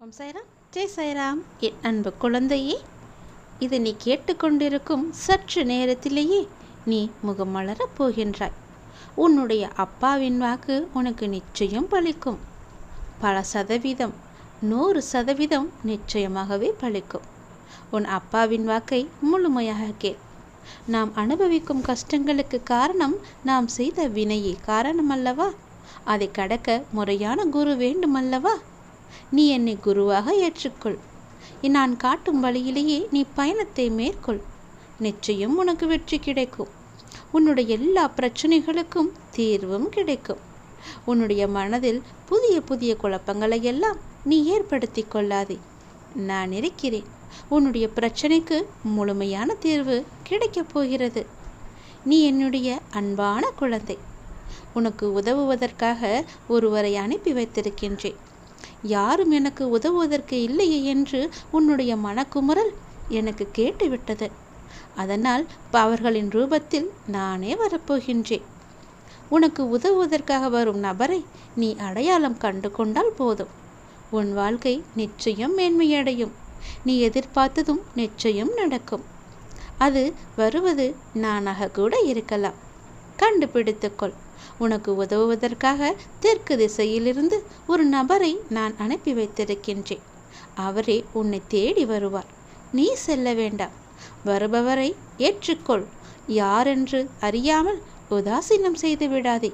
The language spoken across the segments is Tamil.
ஓம் சாய்ராம். ஜெய் சாய்ராம். என் அன்பு குழந்தையே இது நீ கேட்டுக்கொண்டிருக்கும் சற்று நேரத்திலேயே நீ முகம் மலரப் போகின்றாய். உன்னுடைய அப்பாவின் வாக்கு உனக்கு நிச்சயம் பலிக்கும். பல சதவீதம் நூறு சதவீதம் நிச்சயமாகவே பலிக்கும். உன் அப்பாவின் வாக்கை முழுமையாக கேள். நாம் அனுபவிக்கும் கஷ்டங்களுக்கு காரணம் நாம் செய்த வினையே காரணம் அல்லவா அதை கடக்க முறையான குரு வேண்டுமல்லவா? நீ என்னை குருவாக ஏற்றுக்கொள். நான் காட்டும் வழியிலேயே நீ பயணத்தை மேற்கொள். நிச்சயம் உனக்கு வெற்றி கிடைக்கும். உன்னுடைய எல்லா பிரச்சனைகளுக்கும் தீர்வும் கிடைக்கும். உன்னுடைய மனதில் புதிய புதிய குழப்பங்களை எல்லாம் நீ ஏற்படுத்தி கொள்ளாதே. நான் இருக்கிறேன். உன்னுடைய பிரச்சனைக்கு முழுமையான தீர்வு கிடைக்கப் போகிறது. நீ என்னுடைய அன்பான குழந்தை. உனக்கு உதவுவதற்காக ஒருவரை அனுப்பி வைத்திருக்கின்றேன். யாரும் எனக்கு உதவுவதற்கு இல்லையே என்று உன்னுடைய மனக்குமுறல் எனக்கு கேட்டுவிட்டது. அதனால் அவர்களின் ரூபத்தில் நானே வரப்போகின்றேன். உனக்கு உதவுவதற்காக வரும் நபரை நீ அடையாளம் கண்டு கொண்டால் போதும். உன் வாழ்க்கை நிச்சயம் மேன்மையடையும். நீ எதிர்பார்த்ததும் நிச்சயம் நடக்கும். அது வருவது நானாக கூட இருக்கலாம். கண்டுபிடித்துக்கொள் உனக்கு உதவுவதற்காக தெற்கு திசையிலிருந்து ஒரு நபரை நான் அனுப்பி வைத்திருக்கின்றேன். அவரே உன்னை தேடி வருவார். நீ செல்ல வேண்டாம். வருபவரை ஏற்றுக்கொள். யாரென்று அறியாமல் உதாசீனம் செய்து விடாதே.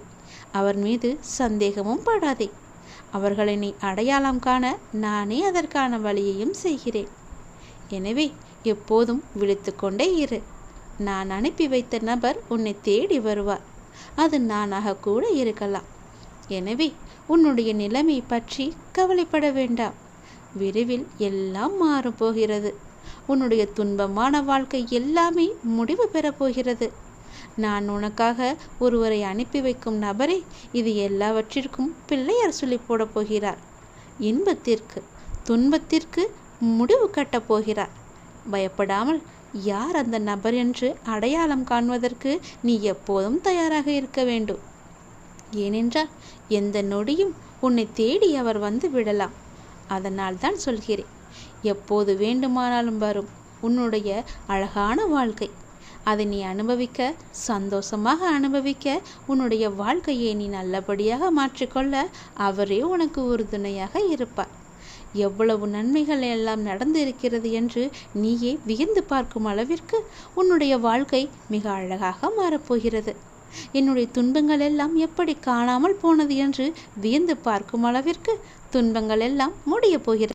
அவர் மீது சந்தேகமும் படாதே. அவர்களை நீ அடையாளம் காண நானே அதற்கான வழியையும் செய்கிறேன். எனவே எப்போதும் விழித்து கொண்டே இரு. நான் அனுப்பி வைத்த நபர் உன்னை தேடி வருவார். அது நானாக கூட இருக்கலாம். எனவே உன்னுடைய நிலைமை பற்றி கவலைப்பட வேண்டாம். விரைவில் எல்லாம் மாறப் போகிறது. உன்னுடைய துன்பமான வாழ்க்கை எல்லாமே முடிவு பெறப் போகிறது. நான் உனக்காக ஒருவரை அனுப்பி வைக்கும் நபரே இது எல்லாவற்றிற்கும் பிள்ளையார் சொல்லி போடப் போகிறார். இன்பத்திற்கு துன்பத்திற்கு முடிவு கட்டப் போகிறார். பயப்படாமல் யார் அந்த நபர் என்று அடையாளம் காண்பதற்கு நீ எப்போதும் தயாராக இருக்க வேண்டும். ஏனென்றால் எந்த நொடியும் உன்னை தேடி அவர் வந்து விடலாம். அதனால் தான் சொல்கிறேன் எப்போது வேண்டுமானாலும் வரும் உன்னுடைய அழகான வாழ்க்கை. அதை நீ அனுபவிக்க சந்தோஷமாக அனுபவிக்க உன்னுடைய வாழ்க்கையை நீ நல்லபடியாக மாற்றிக்கொள்ள அவரே உனக்கு உறுதுணையாக இருப்பார். எவ்வளவு நன்மைகள் எல்லாம் நடந்திருக்கிறது என்று நீயே வியந்து பார்க்கும் அளவிற்கு உன்னுடைய வாழ்க்கை மிக அழகாக மாறப்போகிறது. என்னுடைய துன்பங்கள் எல்லாம் எப்படி காணாமல் போனது என்று வியந்து பார்க்கும் அளவிற்கு துன்பங்கள் எல்லாம் முடியப் போகிறது.